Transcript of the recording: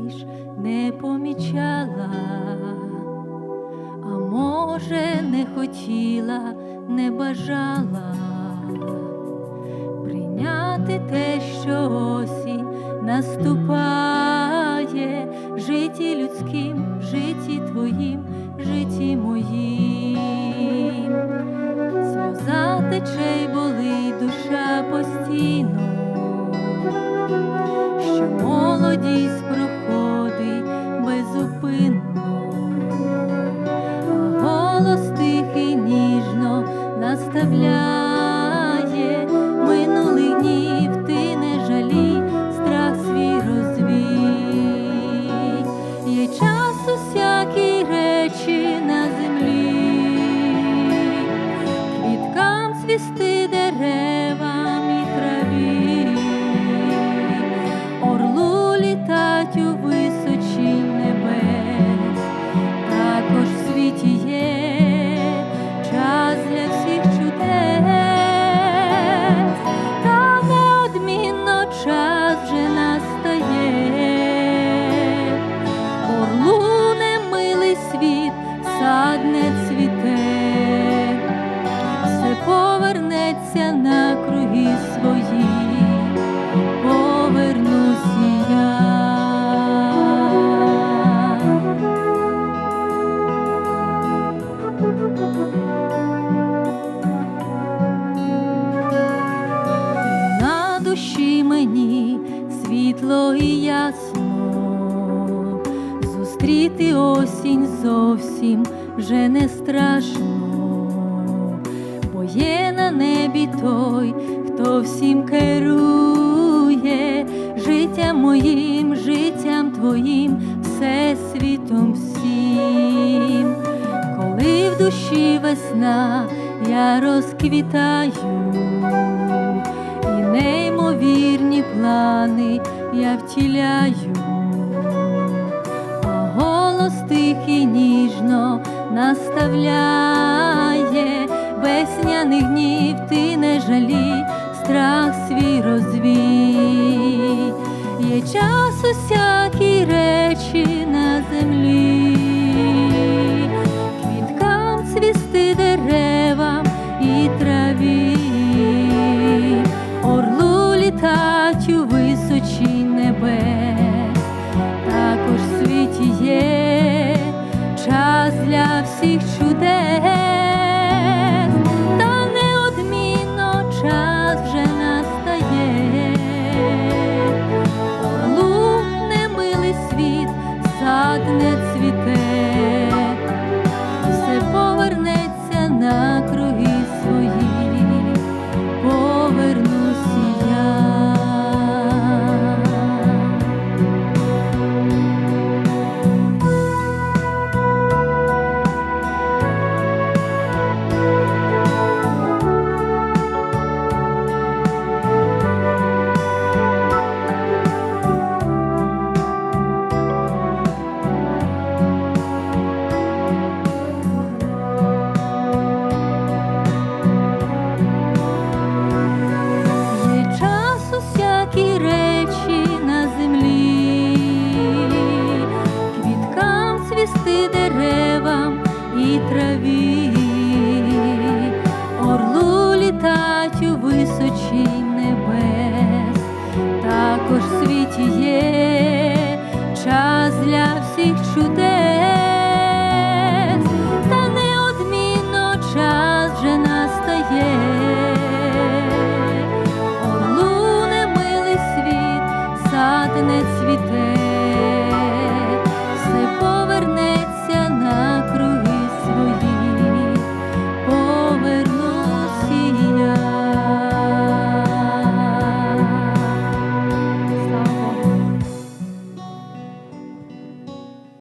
ж не помічала, а може, не хотіла, не бажала. Прийняти те, що осінь наступає. В житті людським, в житті твоїм, в житті моїм, сльоза тече й болить душа постійно. що Молодість сад не цвіте, все повернеться на круги свої, повернусь і я. На душі мені світло і ясно, зустріти осінь зовсім вже не страшно, бо є на небі той, хто всім керує, життям моїм, життям твоїм, всесвітом всім. Коли в душі весна я розквітаю, і неймовірні плани я втіляю, голос тихий ніжно наставляє, весняних днів ти не жалій, страх свій розвій. Є час усякі речі всіх чудес, Траві,